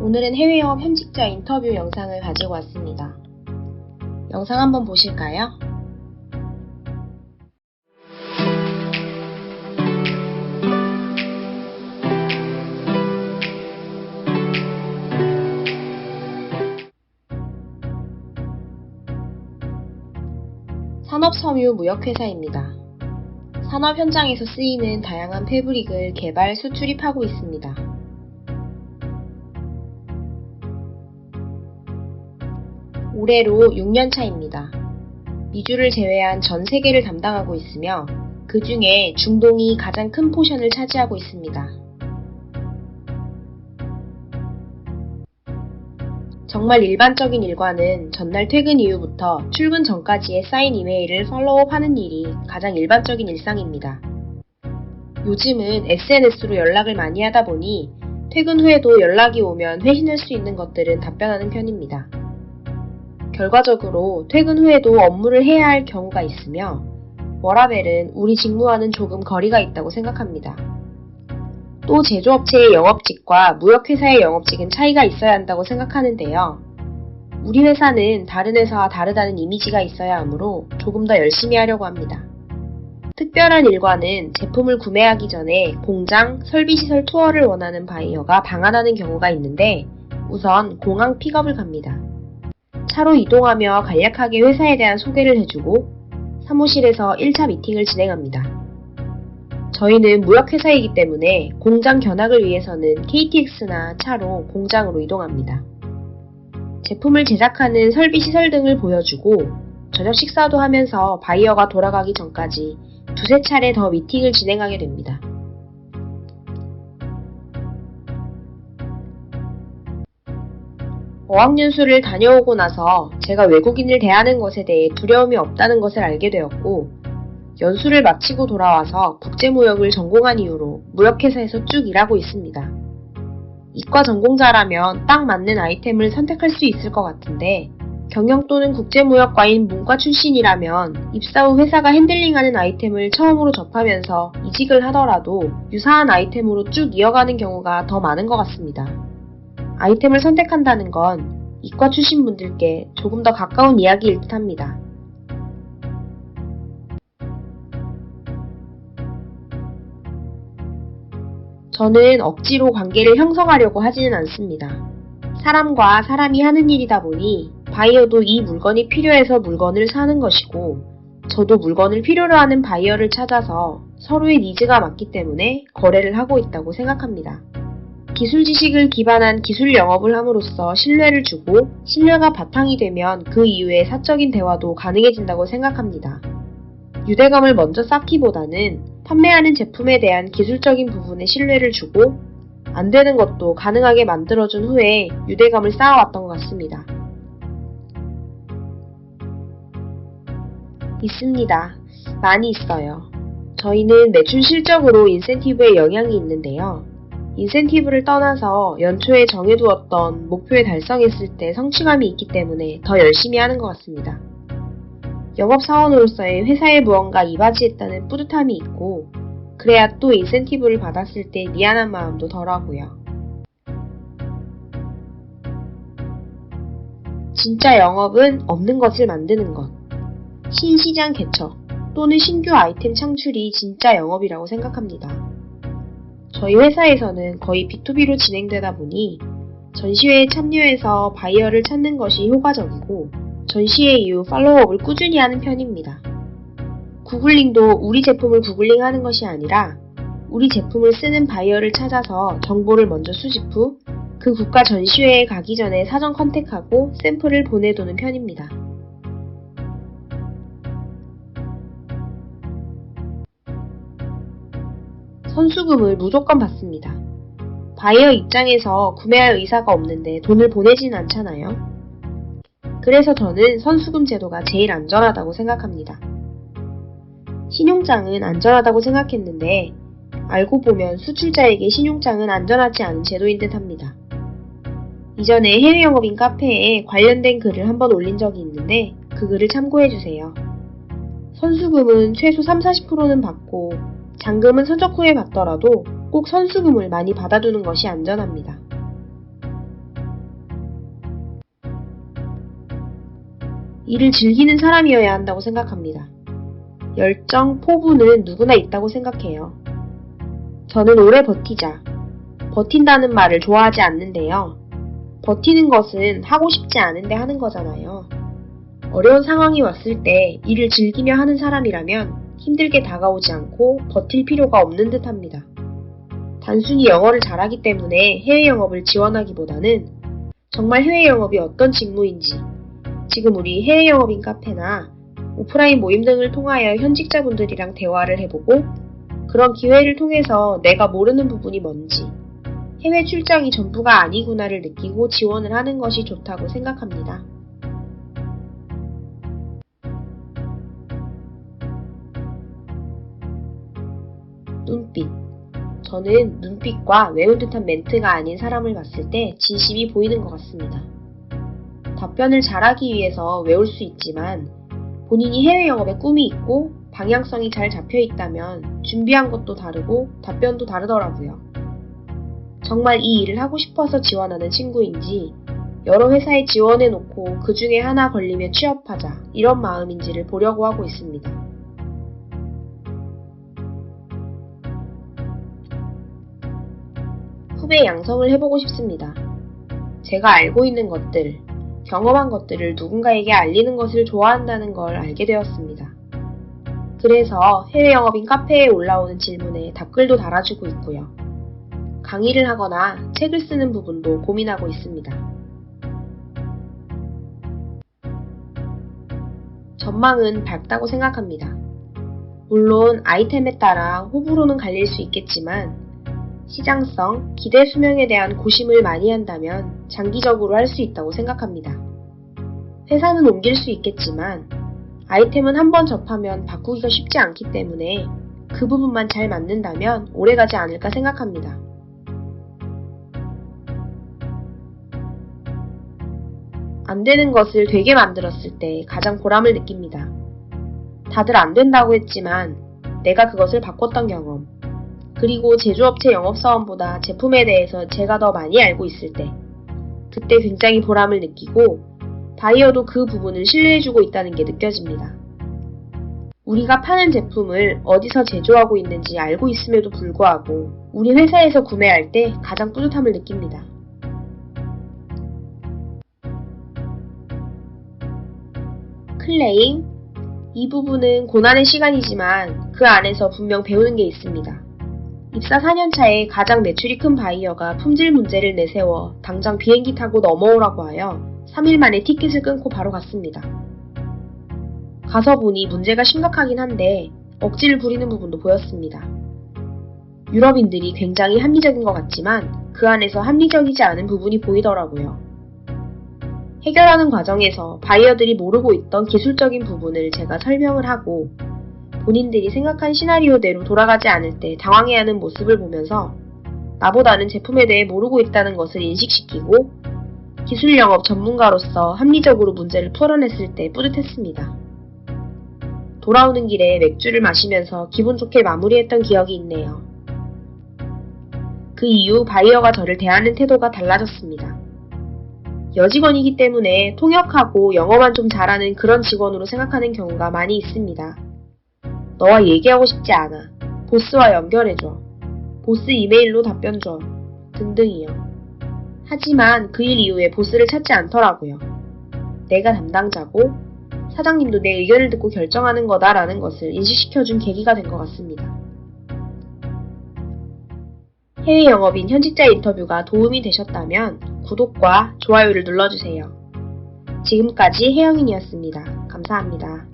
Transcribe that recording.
오늘은 해외 영업 현직자 인터뷰 영상을 가지고 왔습니다. 영상 한번 보실까요? 산업섬유 무역회사입니다. 산업 현장에서 쓰이는 다양한 패브릭을 개발, 수출입하고 있습니다. 올해로 6년 차입니다. 미주를 제외한 전 세계를 담당하고 있으며 그 중에 중동이 가장 큰 포션을 차지하고 있습니다. 정말 일반적인 일과는 전날 퇴근 이후부터 출근 전까지의 쌓인 이메일을 팔로우업 하는 일이 가장 일반적인 일상입니다. 요즘은 SNS로 연락을 많이 하다 보니 퇴근 후에도 연락이 오면 회신할 수 있는 것들은 답변하는 편입니다. 결과적으로 퇴근 후에도 업무를 해야 할 경우가 있으며 워라벨은 우리 직무와는 조금 거리가 있다고 생각합니다. 또 제조업체의 영업직과 무역회사의 영업직은 차이가 있어야 한다고 생각하는데요. 우리 회사는 다른 회사와 다르다는 이미지가 있어야 하므로 조금 더 열심히 하려고 합니다. 특별한 일과는 제품을 구매하기 전에 공장, 설비시설 투어를 원하는 바이어가 방한하는 경우가 있는데 우선 공항 픽업을 갑니다. 차로 이동하며 간략하게 회사에 대한 소개를 해주고 사무실에서 1차 미팅을 진행합니다. 저희는 무역회사이기 때문에 공장 견학을 위해서는 KTX나 차로 공장으로 이동합니다. 제품을 제작하는 설비 시설 등을 보여주고 저녁 식사도 하면서 바이어가 돌아가기 전까지 두세 차례 더 미팅을 진행하게 됩니다. 어학연수를 다녀오고 나서 제가 외국인을 대하는 것에 대해 두려움이 없다는 것을 알게 되었고 연수를 마치고 돌아와서 국제무역을 전공한 이후로 무역회사에서 쭉 일하고 있습니다. 이과 전공자라면 딱 맞는 아이템을 선택할 수 있을 것 같은데 경영 또는 국제무역과인 문과 출신이라면 입사 후 회사가 핸들링하는 아이템을 처음으로 접하면서 이직을 하더라도 유사한 아이템으로 쭉 이어가는 경우가 더 많은 것 같습니다. 아이템을 선택한다는 건 이과 출신 분들께 조금 더 가까운 이야기일 듯 합니다. 저는 억지로 관계를 형성하려고 하지는 않습니다. 사람과 사람이 하는 일이다 보니 바이어도 이 물건이 필요해서 물건을 사는 것이고 저도 물건을 필요로 하는 바이어를 찾아서 서로의 니즈가 맞기 때문에 거래를 하고 있다고 생각합니다. 기술 지식을 기반한 기술 영업을 함으로써 신뢰를 주고 신뢰가 바탕이 되면 그 이후에 사적인 대화도 가능해진다고 생각합니다. 유대감을 먼저 쌓기보다는 판매하는 제품에 대한 기술적인 부분에 신뢰를 주고 안 되는 것도 가능하게 만들어준 후에 유대감을 쌓아왔던 것 같습니다. 있습니다. 많이 있어요. 저희는 매출 실적으로 인센티브에 영향이 있는데요. 인센티브를 떠나서 연초에 정해두었던 목표에 달성했을 때 성취감이 있기 때문에 더 열심히 하는 것 같습니다. 영업사원으로서의 회사에 무언가 이바지했다는 뿌듯함이 있고, 그래야 또 인센티브를 받았을 때 미안한 마음도 덜하고요. 진짜 영업은 없는 것을 만드는 것. 신시장 개척 또는 신규 아이템 창출이 진짜 영업이라고 생각합니다. 저희 회사에서는 거의 B2B로 진행되다 보니 전시회에 참여해서 바이어를 찾는 것이 효과적이고 전시회 이후 팔로우업을 꾸준히 하는 편입니다. 구글링도 우리 제품을 구글링 하는 것이 아니라 우리 제품을 쓰는 바이어를 찾아서 정보를 먼저 수집 후 그 국가 전시회에 가기 전에 사전 컨택하고 샘플을 보내두는 편입니다. 선수금을 무조건 받습니다. 바이어 입장에서 구매할 의사가 없는데 돈을 보내진 않잖아요. 그래서 저는 선수금 제도가 제일 안전하다고 생각합니다. 신용장은 안전하다고 생각했는데 알고 보면 수출자에게 신용장은 안전하지 않은 제도인 듯 합니다. 이전에 해외 영업인 카페에 관련된 글을 한번 올린 적이 있는데 그 글을 참고해주세요. 선수금은 최소 3, 40%는 받고 잔금은 선적 후에 받더라도 꼭 선수금을 많이 받아두는 것이 안전합니다. 일을 즐기는 사람이어야 한다고 생각합니다. 열정, 포부는 누구나 있다고 생각해요. 저는 오래 버티자. 버틴다는 말을 좋아하지 않는데요. 버티는 것은 하고 싶지 않은데 하는 거잖아요. 어려운 상황이 왔을 때 일을 즐기며 하는 사람이라면 힘들게 다가오지 않고 버틸 필요가 없는 듯 합니다. 단순히 영어를 잘하기 때문에 해외 영업을 지원하기보다는 정말 해외 영업이 어떤 직무인지, 지금 우리 해외 영업인 카페나 오프라인 모임 등을 통하여 현직자분들이랑 대화를 해보고 그런 기회를 통해서 내가 모르는 부분이 뭔지, 해외 출장이 전부가 아니구나를 느끼고 지원을 하는 것이 좋다고 생각합니다. 눈빛. 저는 눈빛과 외운 듯한 멘트가 아닌 사람을 봤을 때 진심이 보이는 것 같습니다. 답변을 잘하기 위해서 외울 수 있지만 본인이 해외 영업에 꿈이 있고 방향성이 잘 잡혀 있다면 준비한 것도 다르고 답변도 다르더라고요. 정말 이 일을 하고 싶어서 지원하는 친구인지 여러 회사에 지원해 놓고 그 중에 하나 걸리면 취업하자 이런 마음인지를 보려고 하고 있습니다. 후배 양성을 해보고 싶습니다. 제가 알고 있는 것들, 경험한 것들을 누군가에게 알리는 것을 좋아한다는 걸 알게 되었습니다. 그래서 해외 영업인 카페에 올라오는 질문에 답글도 달아주고 있고요. 강의를 하거나 책을 쓰는 부분도 고민하고 있습니다. 전망은 밝다고 생각합니다. 물론 아이템에 따라 호불호는 갈릴 수 있겠지만 시장성, 기대 수명에 대한 고심을 많이 한다면 장기적으로 할 수 있다고 생각합니다. 회사는 옮길 수 있겠지만 아이템은 한번 접하면 바꾸기가 쉽지 않기 때문에 그 부분만 잘 맞는다면 오래 가지 않을까 생각합니다. 안 되는 것을 되게 만들었을 때 가장 보람을 느낍니다. 다들 안 된다고 했지만 내가 그것을 바꿨던 경험, 그리고 제조업체 영업사원보다 제품에 대해서 제가 더 많이 알고 있을 때, 그때 굉장히 보람을 느끼고 바이어도 그 부분을 신뢰해주고 있다는 게 느껴집니다. 우리가 파는 제품을 어디서 제조하고 있는지 알고 있음에도 불구하고 우리 회사에서 구매할 때 가장 뿌듯함을 느낍니다. 클레임 이 부분은 고난의 시간이지만 그 안에서 분명 배우는 게 있습니다. 입사 4년 차에 가장 매출이 큰 바이어가 품질 문제를 내세워 당장 비행기 타고 넘어오라고 하여 3일 만에 티켓을 끊고 바로 갔습니다. 가서 보니 문제가 심각하긴 한데 억지를 부리는 부분도 보였습니다. 유럽인들이 굉장히 합리적인 것 같지만 그 안에서 합리적이지 않은 부분이 보이더라고요. 해결하는 과정에서 바이어들이 모르고 있던 기술적인 부분을 제가 설명을 하고 본인들이 생각한 시나리오대로 돌아가지 않을 때 당황해하는 모습을 보면서 나보다는 제품에 대해 모르고 있다는 것을 인식시키고 기술 영업 전문가로서 합리적으로 문제를 풀어냈을 때 뿌듯했습니다. 돌아오는 길에 맥주를 마시면서 기분 좋게 마무리했던 기억이 있네요. 그 이후 바이어가 저를 대하는 태도가 달라졌습니다. 여직원이기 때문에 통역하고 영어만 좀 잘하는 그런 직원으로 생각하는 경우가 많이 있습니다. 너와 얘기하고 싶지 않아. 보스와 연결해줘. 보스 이메일로 답변 줘. 등등이요. 하지만 그 일 이후에 보스를 찾지 않더라고요. 내가 담당자고 사장님도 내 의견을 듣고 결정하는 거다라는 것을 인식시켜준 계기가 된 것 같습니다. 해외 영업인 현직자 인터뷰가 도움이 되셨다면 구독과 좋아요를 눌러주세요. 지금까지 혜영인이었습니다. 감사합니다.